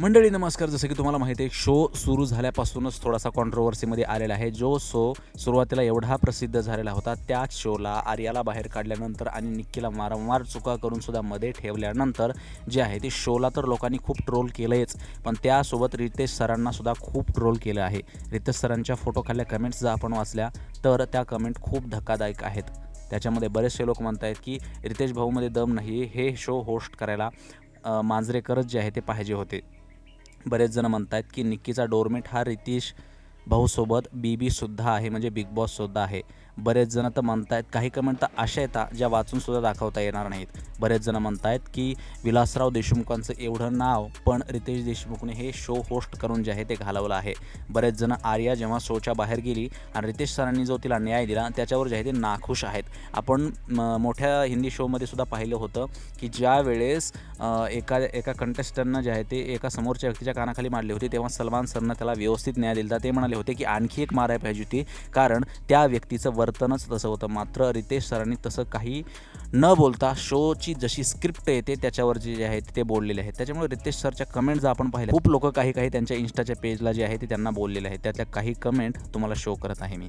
मंडळी नमस्कार. जसं की तुम्हाला माहिती आहे शो सुरू झाल्यापासूनच थोडासा कॉन्ट्रोवर्सीमध्ये आलेला आहे. जो शो सुरुवातीला एवढा प्रसिद्ध झालेला होता त्याच शोला आर्याला बाहेर काढल्यानंतर आणि निक्कीला वारंवार चुका करून सुद्धा मध्ये ठेवल्यानंतर जे आहे ते शोला तर लोकांनी खूप ट्रोल केलंयच. पण त्यासोबत रितेश सरांना सुद्धा खूप ट्रोल केलं आहे. रितेश सरांच्या फोटो खाल्ल्या कमेंट्स जर आपण वाचल्या तर त्या कमेंट खूप धक्कादायक आहेत. त्याच्यामध्ये बरेचसे लोक म्हणत आहेत की रितेश भाऊमध्ये दम नाही हे शो होस्ट करायला मांजरेकरच जे आहे ते पाहिजे होते. बरेच जण आहेत की निक्कीचा डोरमेट हा रितीश भाऊसोबत बी बीसुद्धा आहे म्हणजे बिग बॉससुद्धा आहे. बरेच जण तर म्हणतायत काही कमेंट तर अशा येतात ज्या वाचूनसुद्धा दाखवता येणार नाहीत. बरेच जण म्हणतायत की विलासराव देशमुखांचं एवढं नाव पण रितेश देशमुखने हे शो होस्ट करून जे आहे ते घालवलं आहे. बरेच जण आर्या जेव्हा शोच्या बाहेर गेली आणि रितेश सरांनी जो तिला न्याय दिला त्याच्यावर जे आहे ते नाखुश आहेत. आपण म, मोठ्या हिंदी शोमध्ये सुद्धा पाहिलं होतं की ज्या वेळेस एका एका कंटेस्टंटनं जे आहे ते एका समोरच्या व्यक्तीच्या कानाखाली मारले होते तेव्हा सलमान सरनं त्याला व्यवस्थित न्याय दिला. ते म्हणाले होते की आणखी एक मारायला पाहिजे होती कारण त्या व्यक्तीचं वर वर्तनच तसं होतं. मात्र रितेश सरांनी तसं काही न बोलता शोची जशी स्क्रिप्ट येते त्याच्यावर जे आहे ते बोललेले आहेत. त्याच्यामुळे रितेश सरच्या कमेंट जर आपण पाहिल्या खूप लोक काही काही त्यांच्या इन्स्टाच्या पेजला जे आहे ते त्यांना बोललेले आहेत. त्यातल्या काही कमेंट तुम्हाला शो करत आहे मी.